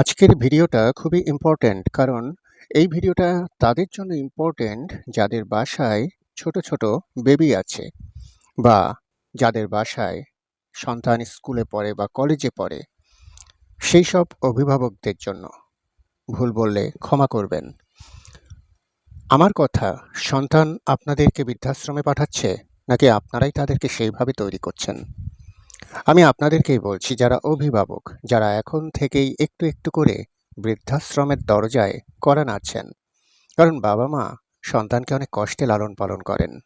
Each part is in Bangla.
আজকের ভিডিওটা খুবই ইম্পর্ট্যান্ট কারণ এই ভিডিওটা তাদের জন্য ইম্পর্ট্যান্ট যাদের বাসায় ছোট ছোট বেবি আছে বা যাদের বাসায় সন্তান স্কুলে পড়ে বা কলেজে পড়ে, সেই সব অভিভাবকদের জন্য ভুল বললে ক্ষমা করবেন। আমার কথা, সন্তান আপনাদেরকে বৃদ্ধাশ্রমে পাঠাচ্ছে নাকি আপনারাই তাদেরকে সেইভাবে তৈরি করছেন? আমি আপনাদেরকেই বলছি, যারা অভিভাবক, যারা এখন থেকেই একটু একটু করে বৃদ্ধাশ্রমের দরজায় করা নাড়ছেন। কারণ বাবা মা সন্তানকে অনেক কষ্টে লালন পালন করেন।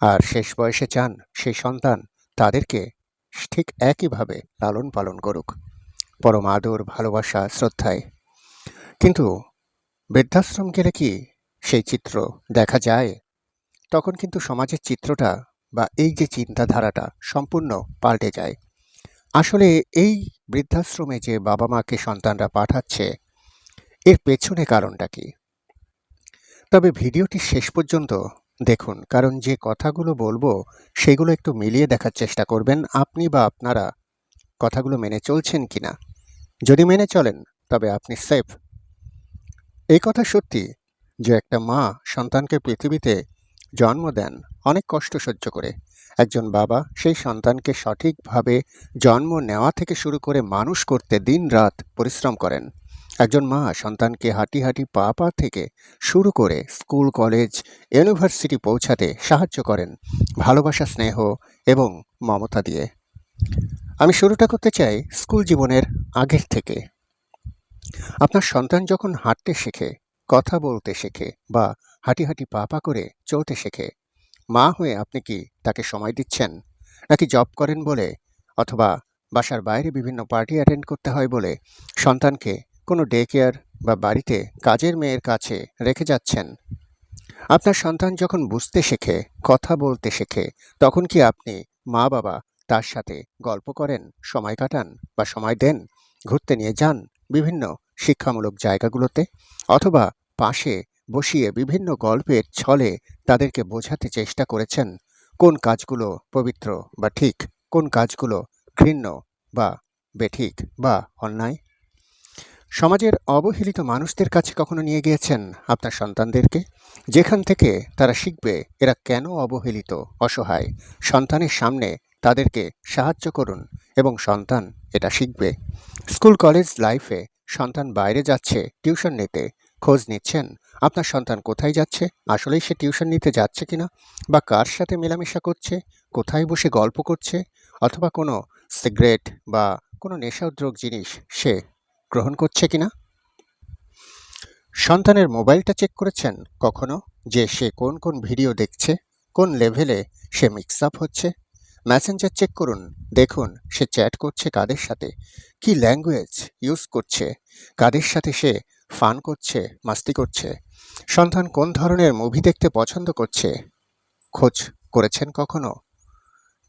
আর শেষ বয়সে চান সেই সন্তান তাদেরকে ঠিক একইভাবে লালন পালন করুক। পরম আদর, ভালোবাসা, শ্রদ্ধায়। কিন্তু বৃদ্ধাশ্রম গেলে কি সেই চিত্র দেখা যায়? তখন কিন্তু সমাজের চিত্রটা বা এই যে চিন্তাধারাটা সম্পূর্ণ পাল্টে যায়। আসলে এই বৃদ্ধাশ্রমে যে বাবা মাকে সন্তানরা পাঠাচ্ছে, এর পেছনে কারণটা কি? তবে ভিডিওটি শেষ পর্যন্ত দেখুন, কারণ যে কথাগুলো বলব সেগুলো একটু মিলিয়ে দেখার চেষ্টা করবেন আপনি বা আপনারা কথাগুলো মেনে চলছেন কিনা। যদি মেনে চলেন, তবে আপনি সেফ এই কথা সত্যি যে একটা মা সন্তানকে পৃথিবীতে জন্ম দেন। অনেক কষ্ট সহ্য করে। একজন বাবা সেই সন্তানকে সঠিকভাবে জন্ম নেওয়া থেকে শুরু করে মানুষ করতে দিন রাত পরিশ্রম করেন। একজন মা সন্তানকে হাঁটি হাঁটি পা পা থেকে শুরু করে স্কুল, কলেজ, ইউনিভার্সিটি পৌঁছাতে সাহায্য করেন ভালোবাসা, স্নেহ এবং মমতা দিয়ে। আমি শুরুটা করতে চাই স্কুল জীবনের আগের থেকে। আপনার সন্তান যখন হাঁটতে শেখে কথা বলতে শেখে বা হাঁটি হাঁটি পা পা করে চলতে শেখে। মা হয়ে আপনি কি তাকে সময় দিচ্ছেন? নাকি জব করেন বলে? অথবা বাসার বাইরে বিভিন্ন পার্টি অ্যাটেন্ড করতে হয় বলে সন্তানকে কোনো ডে কেয়ার বা বাড়িতে কাজের মেয়ের কাছে রেখে যাচ্ছেন? আপনার সন্তান যখন বুঝতে শেখে, কথা বলতে শেখে, তখন কি আপনি মা বাবা তার সাথে গল্প করেন, সময় কাটান বা সময় দেন, ঘুরতে নিয়ে যান বিভিন্ন শিক্ষামূলক জায়গাগুলোতে? অথবা পাশে বসিয়ে বিভিন্ন গল্পের ছলে তাদেরকে বোঝাতে চেষ্টা করেছেন, কোন কাজগুলো পবিত্র বা ঠিক, কোন কাজগুলো ঘৃণ্য বা বেঠিক বা অন্যায়। সমাজের অবহেলিত মানুষদের কাছে কখনো নিয়ে গিয়েছেন আপনার সন্তানদেরকে? যেখান থেকে তারা শিখবে এরা কেন অবহেলিত, অসহায়? সন্তানের সামনে তাদেরকে সাহায্য করুন এবং সন্তান এটা শিখবে। স্কুল, কলেজ লাইফে সন্তান বাইরে যাচ্ছে, টিউশন নিতে খোঁজ নিচ্ছেন। আপনার সন্তান কোথায় যাচ্ছে? আসলেই সে টিউশন নিতে যাচ্ছে কিনা? বা কার সাথে মেলামেশা করছে? কোথায় বসে গল্প করছে? অথবা কোনো সিগারেট বা কোনো নেশাদ্রোগ জিনিস সে গ্রহণ করছে কিনা? সন্তানের মোবাইলটা চেক করেছেন কখনো? যে সে কোন কোন ভিডিও দেখছে? কোন লেভেলে সে মিক্স আপ হচ্ছে? ম্যাসেঞ্জার চেক করুন। দেখুন সে চ্যাট করছে কাদের সাথে? কি ল্যাঙ্গুয়েজ ইউজ করছে? কাদের সাথে সে ফান করছে, মাস্তি করছে। সন্তান কোন ধরনের মুভি দেখতে পছন্দ করছে? খোঁজ করেছেন কখনো?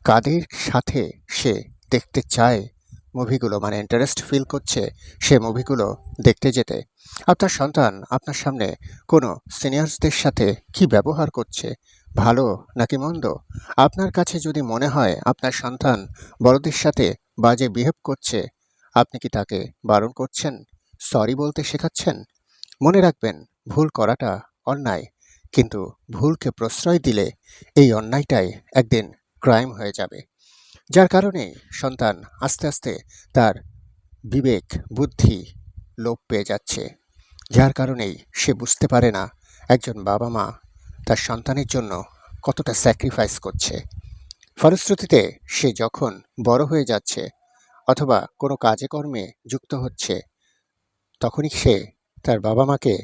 কাদের সাথে সে দেখতে চায় মুভিগুলো মানে ইন্টারেস্ট ফিল করছে সে মুভিগুলো দেখতে যেতে। আপনার সন্তান, আপনার সামনে কোনো সিনিয়র্সদের সাথে কি ব্যবহার করছে? ভালো নাকি মন্দ? আপনার কাছে যদি মনে হয় আপনার সন্তান বড়দের সাথে বাজে বিহেভ করছে, আপনি কি তাকে বারণ করছেন? সরি বলতে শেখাচ্ছেন? মনে রাখবেন, ভুল করাটা অন্যায়। কিন্তু ভুলকে প্রশ্রয় দিলে এই অন্যায়টাই একদিন ক্রাইম হয়ে যাবে। যার কারণে সন্তান আস্তে আস্তে তার বিবেক, বুদ্ধি লোপ পেয়ে যাচ্ছে। যার কারণেই সে বুঝতে পারে না একজন বাবা মা তার সন্তানের জন্য কতটা স্যাক্রিফাইস করছে। ফলশ্রুতিতে সে যখন বড় হয়ে যাচ্ছে অথবা কোনো কাজে কর্মে যুক্ত হচ্ছে তখনই সে তার বাবা মাকে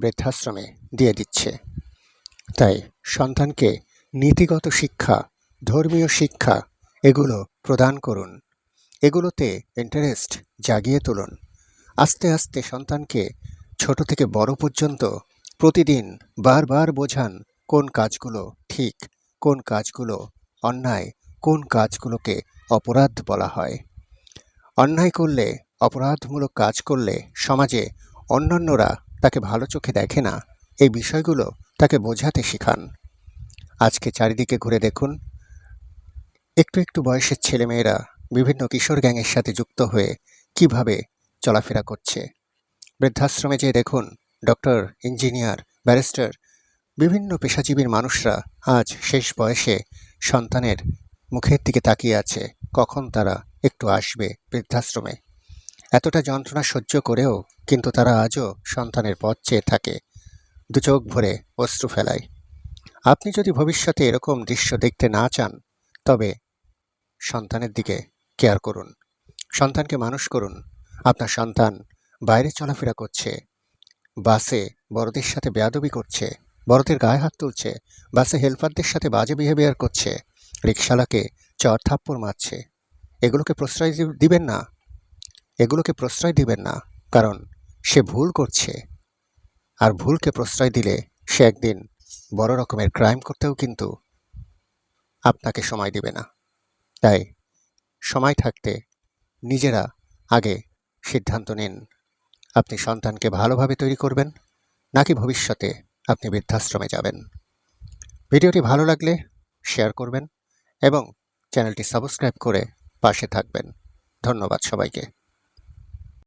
বৃদ্ধাশ্রমে দিয়ে দিচ্ছে। তাই সন্তানকে নীতিগত শিক্ষা, ধর্মীয় শিক্ষা এগুলো প্রদান করুন। এগুলোতে ইন্টারেস্ট জাগিয়ে তুলুন। আস্তে আস্তে সন্তানকে ছোট থেকে বড় পর্যন্ত প্রতিদিন বারবার বোঝান কোন কাজগুলো ঠিক, কোন কাজগুলো অন্যায়, কোন কাজগুলোকে অপরাধ বলা হয়। অন্যায় করলে অপরাধমূলক কাজ করলে সমাজে অন্যান্যরা তাকে ভালো চোখে দেখে না। এই বিষয়গুলো তাকে বোঝাতে শেখান। আজকে চারিদিকে ঘুরে দেখুন। একটু একটু বয়সের ছেলেমেয়েরা বিভিন্ন কিশোর গ্যাংয়ের সাথে যুক্ত হয়ে কীভাবে চলাফেরা করছে। বৃদ্ধাশ্রমে যেয়ে দেখুন, ডক্টর, ইঞ্জিনিয়ার, ব্যারিস্টার, বিভিন্ন পেশাজীবীর মানুষরা আজ শেষ বয়সে সন্তানের মুখের দিকে তাকিয়ে আছে। কখন তারা একটু আসবে বৃদ্ধাশ্রমে? এতটা যন্ত্রণা সহ্য করেও কিন্তু তারা আজও সন্তানের পথ চেয়ে থাকে। দু চোখ ভরে অশ্রু ফেলায়। আপনি যদি ভবিষ্যতে এরকম দৃশ্য দেখতে না চান, তবে সন্তানের দিকে কেয়ার করুন। সন্তানকে মানুষ করুন। আপনার সন্তান বাইরে চলাফেরা করছে, বাসে বড়দের সাথে বেয়াদবি করছে, বড়দের গায়ে হাত তুলছে, বাসে হেল্পারদের সাথে বাজে বিহেভিয়ার করছে রিক্সালাকে চর থাপ্পড় মারছে। এগুলোকে প্রশ্রয় দিবেন না। এগুলোকে প্রশ্রয় দিবেন না, কারণ সে ভুল করছে। আর ভুলকে প্রশ্রয় দিলে সে একদিন বড় রকমের ক্রাইম করতেও কিন্তু আপনাকে সময় দিবে না। তাই সময় থাকতে নিজেরা আগে সিদ্ধান্ত নিন, আপনি সন্তানকে ভালোভাবে তৈরি করবেন নাকি ভবিষ্যতে আপনি বৃদ্ধাশ্রমে যাবেন। ভিডিওটি ভালো লাগলে শেয়ার করবেন এবং চ্যানেলটি সাবস্ক্রাইব করে পাশে থাকবেন। ধন্যবাদ সবাইকে।